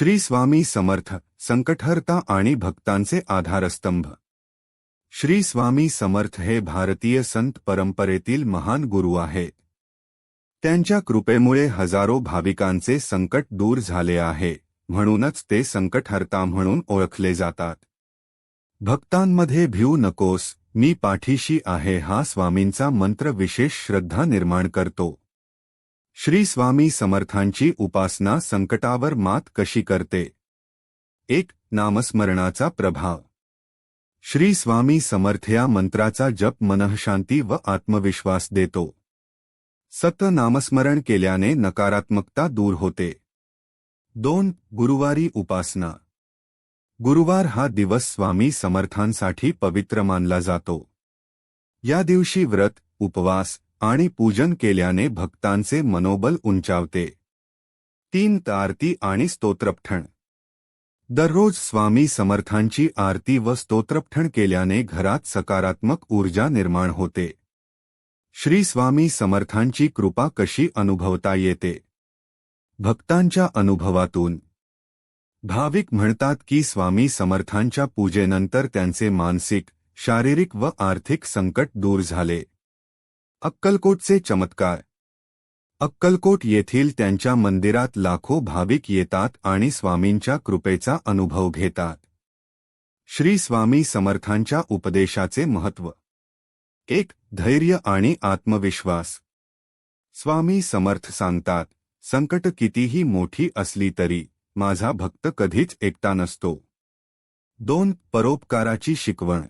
श्री स्वामी समर्थ संकटहर्ता आणि भक्तांचे आधारस्तंभ. श्री स्वामी समर्थ हे भारतीय संत परंपरेतील महान गुरु आहे. त्यांच्या कृपेमुळे हजारो भाविकांचे संकट दूर झाले आहे म्हणूनच ते संकटहर्ता म्हणून ओळखले जातात. भक्तांमध्ये भिऊ नकोस मी पाठीशी आहे हा स्वामींचा मंत्र विशेष श्रद्धा निर्माण करतो. श्री स्वामी समर्थांची उपासना संकटावर मात कशी करते? एक नामस्मरणाचा प्रभाव. श्री स्वामी समर्थ या मंत्राचा जप मनःशांती व आत्मविश्वास देतो. सत नामस्मरण केल्याने नकारात्मकता दूर होते. दोन गुरुवारी उपासना. गुरुवार हा दिवस स्वामी समर्थांसाठी पवित्र मानला जातो. या दिवशी व्रत उपवास आणि पूजन केल्याने भक्तांचे मनोबल उंचावते. तीन आरती आणि स्तोत्रपठण. दररोज स्वामी समर्थांची आरती व स्तोत्रपठण केल्याने घरात सकारात्मक ऊर्जा निर्माण होते. श्री स्वामी समर्थांची कृपा कशी अनुभवता येते? भक्तांच्या अनुभवातून. भाविक म्हणतात की स्वामी समर्थांच्या पूजेनंतर त्यांचे मानसिक, शारीरिक व आर्थिक संकट दूर झाले. अक्कलकोटचे चमत्कार. अक्कलकोट येथील त्यांच्या मंदिरात लाखो भाविक येतात आणि स्वामींच्या कृपेचा अनुभव घेतात. श्री स्वामी समर्थांच्या उपदेशाचे महत्त्व. एक धैर्य आणि आत्मविश्वास. स्वामी समर्थ सांगतात संकट कितीही मोठी असली तरी माझा भक्त कधीच एकटा नसतो. दोन परोपकाराची शिकवण.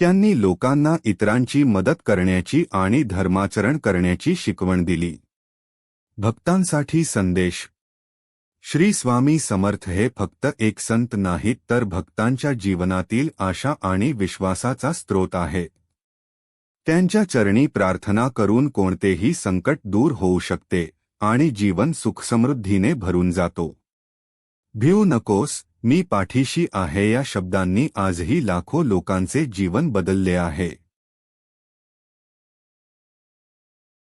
त्यांनी लोकांना इतरांची मदत करण्याची आणि धर्माचरण करण्याची शिकवण दिली. भक्तांसाठी संदेश. श्री स्वामी समर्थ हे फक्त एक संत नाहीत तर भक्तांच्या जीवनातील आशा आणि विश्वासाचा स्रोत आहे. त्यांच्या चरणी प्रार्थना करून कोणतेही संकट दूर होऊ शकते आणि जीवन सुखसमृद्धीने भरून जातो. भिऊ नकोस मी पाठीशी आहे या शब्दांनी आजही लाखो लोकांचे जीवन बदलले आहे.